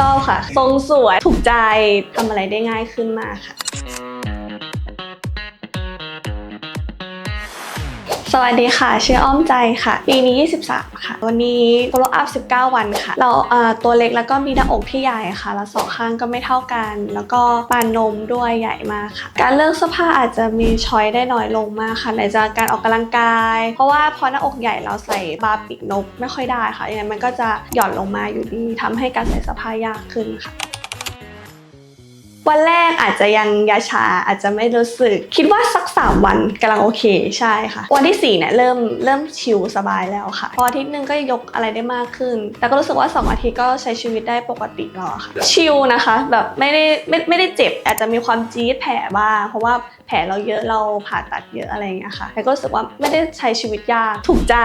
ชอบค่ะ ทรงสวย ถูกใจทำอะไรได้ง่ายขึ้นมากค่ะ สวัสดีค่ะ ชื่ออ้อมใจค่ะ ปีนี้ 23 ค่ะ วันนี้ follow up 19 วันค่ะ เราเอ่อตัวเล็กแล้วก็มีหน้าอกที่ใหญ่ค่ะ แล้วสองข้างก็ไม่เท่ากัน แล้วก็ปานนมด้วยใหญ่มากค่ะ การเลือกเสื้อผ้าอาจจะมีช้อยได้น้อยลงมากค่ะในจากการออกกำลังกาย เพราะว่าพอหน้าอกใหญ่เราใส่บาร์ปิดนกไม่ค่อยได้ค่ะยังไงมันก็จะหย่อนลงมาอยู่ดีทำให้การใส่เสื้อผ้ายากขึ้นค่ะ วันแรกอาจจะยังยาชาอาจจะไม่รู้สึก คิดว่าสัก 3 วันกำลังโอเคใช่ค่ะ วันที่ 4 เนี่ยเริ่มเริ่มชิลสบายแล้วค่ะ พออาทิตย์หนึงก็ยกอะไรได้มากขึ้น แต่ก็รู้สึกว่า 2 อาทิตย์ก็ใช้ชีวิตได้ปกติแล้วค่ะ ชิลนะคะ แบบไม่ได้ไม่ไม่ได้เจ็บ อาจจะมีความจี๊ดแผลบ้างเพราะว่า ผลเราเยอะเราผ่าตัดเยอะอะไรอย่างเงี้ยค่ะแต่ก็รู้สึกว่าไม่ได้ใช้ชีวิตยากถูกใจ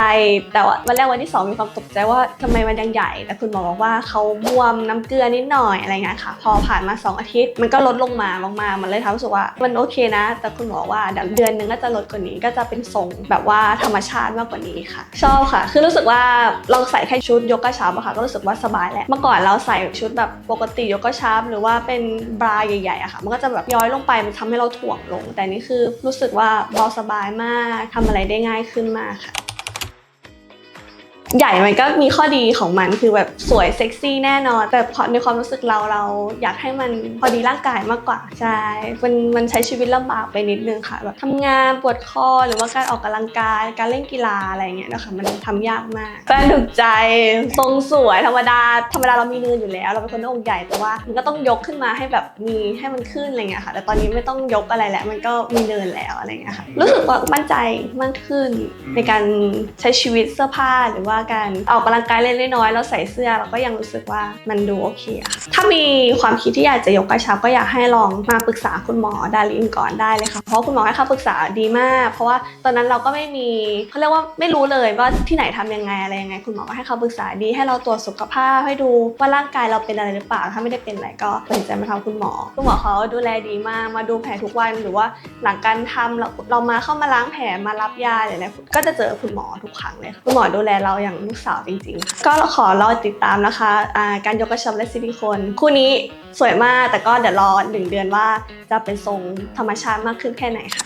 แต่ว่าวันแรกวันที่สองมีความตกใจว่าทำไมมันยังใหญ่ แต่คุณหมอบอกว่าเขาบวมน้ำเกลือนิดหน่อยอะไรเงี้ยค่ะ พอผ่านมา 2 อาทิตย์ มันก็ลดลงมามากๆมันเลยทำให้รู้สึกว่ามันโอเคนะ แต่คุณหมอว่าเดี๋ยวเดือนหนึงก็จะลดกว่านี้ก็จะเป็นทรงแบบว่าธรรมชาติมากกว่านี้ค่ะ ชอบค่ะ คือรู้สึกว่าลองใส่แค่ชุดยกกระชับอะค่ะก็รู้สึกว่าสบายแล้วเมื่อก่อนเราใส่ชุดแบบปกติยกกระชับหรือว่าเป็นบราใหญ่ๆอะค่ะ มันก็จะแบบย้อยลงไปมันทำให้เราถ่วงลงแต่นี่คือรู้สึกว่าเบาสบายมากทำอะไรได้ง่ายขึ้นมากค่ะ ใหญ่มันก็มีข้อดีของมันคือแบบสวยเซ็กซี่แน่นอน แต่พอในความรู้สึกเราเราอยากให้มันพอดีร่างกายมากกว่าใช่มันมันใช้ชีวิตลำบากไปนิดนึงค่ะแบบทำงานปวดคอหรือว่าการออกกำลังกายการเล่นกีฬาอะไรเงี้ยนะคะมันทำยากมากแฟนถูกใจทรงสวยธรรมดาธรรมดาเรามีเนินอยู่แล้ว เราเป็นคนหน้าอกใหญ่แต่ว่ามันก็ต้องยกขึ้นมาให้แบบมีให้มันขึ้นอะไรเงี้ยค่ะ แต่ตอนนี้ไม่ต้องยกอะไรแล้วมันก็มีเนินแล้วอะไรเงี้ยค่ะรู้สึกว่ามั่นใจมากขึ้นในการใช้ชีวิตเสื้อผ้าหรือว่าการออกกำลังกายเล็กน้อยๆเราใส่เสื้อเราก็ยังรู้สึกว่ามันดูโอเคอะถ้ามีความคิดที่อยากจะยกกระชับก็อยากให้ลองมาปรึกษาคุณหมอดารินก่อนได้เลยค่ะเพราะคุณหมอให้คำปรึกษาดีมาก เพราะว่าตอนนั้นเราก็ไม่มีเขาเรียกว่าไม่รู้เลยว่าที่ไหนทำยังไงอะไรยังไง คุณหมอก็ให้คำปรึกษาดีให้เราตรวจสุขภาพให้ดูว่าร่างกายเราเป็นอะไรหรือเปล่าถ้าไม่ได้เป็นอะไรก็ตัดสินใจมาทำคุณหมอ คุณหมอเขาดูแลดีมากมาดูแผลทุกวันหรือว่าหลังการทำเราเรามาเข้ามาล้างแผลมารับยาอะไรเนี่ยก็จะเจอคุณหมอทุกครั้งเลยค่ะคุณหมอดูแลเราอย่างลูกสาวจริงๆ ก็ขอรอติดตามนะคะการยกกระชับและซิลิโคนคู่นี้สวยมากแต่ก็เดี๋ยวรอหนึ่งเดือนว่าจะเป็นทรงธรรมชาติมากขึ้นแค่ไหนค่ะ